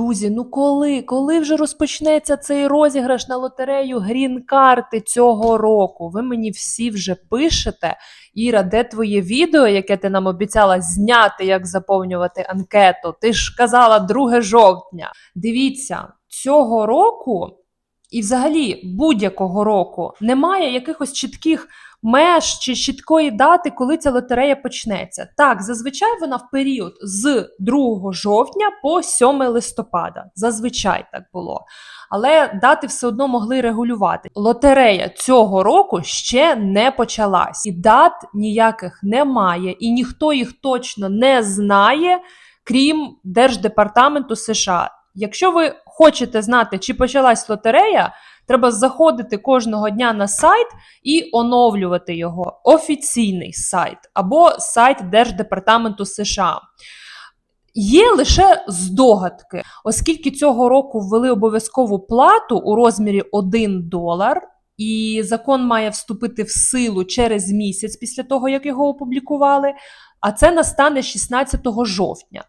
друзі, ну коли? Коли вже розпочнеться цей розіграш на лотерею грін-карти цього року? Ви мені всі вже пишете. Іра, де твоє відео, яке ти нам обіцяла зняти, як заповнювати анкету? Ти ж казала 2 жовтня. Дивіться, цього року і взагалі будь-якого року немає якихось чітких меж чи чіткої дати, коли ця лотерея почнеться. Так, зазвичай вона в період з 2 жовтня по 7 листопада. Зазвичай так було. Але дати все одно могли регулювати. Лотерея цього року ще не почалась, і дат ніяких немає, і ніхто їх точно не знає, крім Держдепартаменту США. Якщо ви хочете знати, чи почалась лотерея, треба заходити кожного дня на сайт і оновлювати його. Офіційний сайт або сайт Держдепартаменту США. Є лише здогадки, оскільки цього року ввели обов'язкову плату у розмірі 1 долар, і закон має вступити в силу через місяць після того, як його опублікували, а це настане 16 жовтня.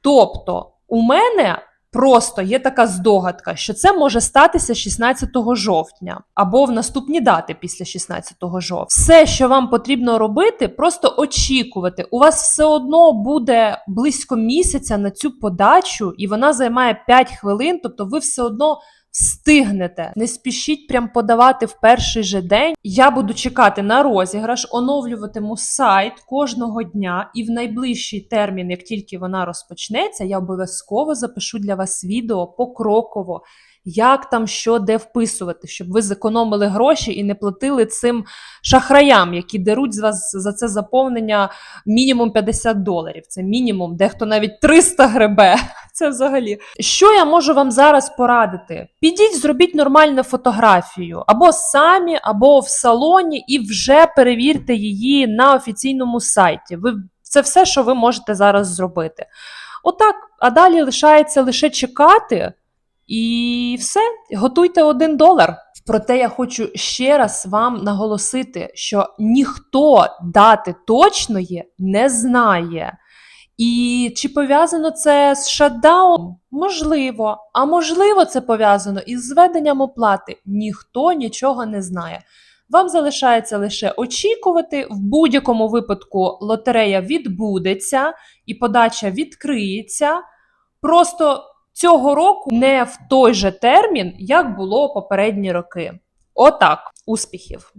Тобто, у мене просто є така здогадка, що це може статися 16 жовтня або в наступні дати після 16 жовтня. Все, що вам потрібно робити, просто очікувати. У вас все одно буде близько місяця на цю подачу, і вона займає 5 хвилин, тобто ви все одно. Встигнете, не спішіть прям подавати в перший же день. Я буду чекати на розіграш, оновлюватиму сайт кожного дня, і в найближчий термін, як тільки вона розпочнеться, я обов'язково запишу для вас відео покроково, як там що де вписувати, щоб ви зекономили гроші і не платили цим шахраям, які деруть з вас за це заповнення мінімум 50 доларів. Це мінімум, дехто навіть 300 гребе. Це взагалі. Що я можу вам зараз порадити? Підіть, зробіть нормальну фотографію або самі, або в салоні, і вже перевірте її на офіційному сайті. Ви це все, що ви можете зараз зробити. Отак, а далі лишається лише чекати. І все, готуйте один долар. Проте я хочу ще раз вам наголосити, що ніхто дати точної не знає. І чи пов'язано це з шатдауном? Можливо. А можливо, це пов'язано із зведенням оплати. Ніхто нічого не знає. Вам залишається лише очікувати. В будь-якому випадку лотерея відбудеться і подача відкриється. Просто цього року не в той же термін, як було попередні роки. Отак, успіхів!